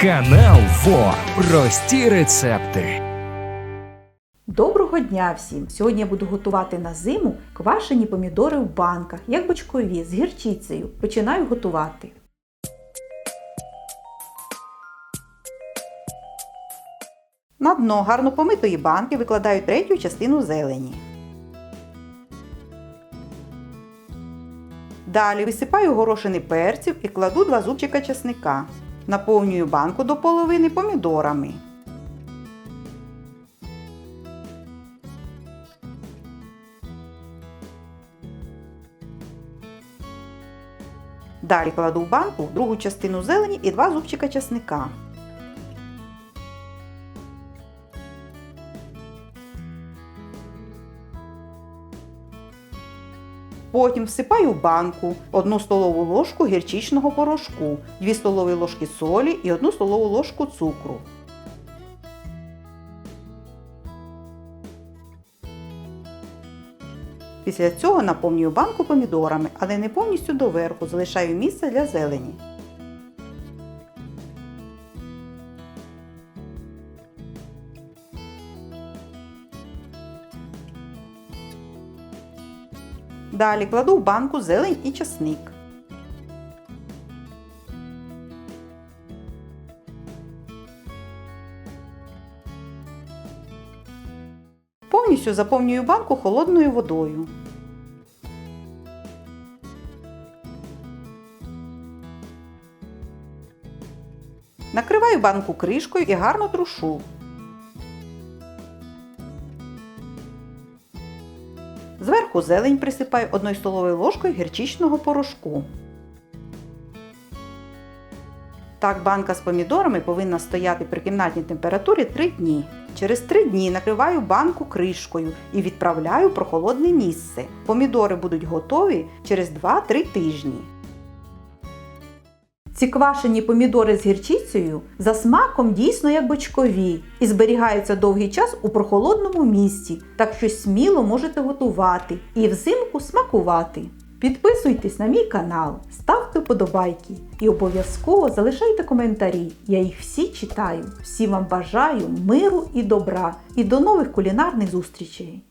Канал ФО. Прості рецепти. Доброго дня всім! Сьогодні я буду готувати на зиму квашені помідори в банках, як бочкові, з гірчицею. Починаю готувати. На дно гарно помитої банки викладаю третю частину зелені. Далі висипаю горошини перців і кладу два зубчика чесника. Наповнюю банку до половини помідорами. Далі кладу в банку другу частину зелені і два зубчика чесника. Потім всипаю в банку 1 столову ложку гірчичного порошку, 2 столові ложки солі і 1 столову ложку цукру. Після цього наповнюю банку помідорами, але не повністю доверху, залишаю місце для зелені. Далі кладу в банку зелень і часник. Повністю заповнюю банку холодною водою. Накриваю банку кришкою і гарно трушу. Зверху зелень присипаю 1 столовою ложкою гірчичного порошку. Так банка з помідорами повинна стояти при кімнатній температурі 3 дні. Через 3 дні накриваю банку кришкою і відправляю в прохолодне місце. Помідори будуть готові через 2-3 тижні. Ці квашені помідори з гірчицею за смаком дійсно як бочкові і зберігаються довгий час у прохолодному місці, так що сміло можете готувати і взимку смакувати. Підписуйтесь на мій канал, ставте вподобайки і обов'язково залишайте коментарі. Я їх всі читаю. Всім вам бажаю миру і добра і до нових кулінарних зустрічей!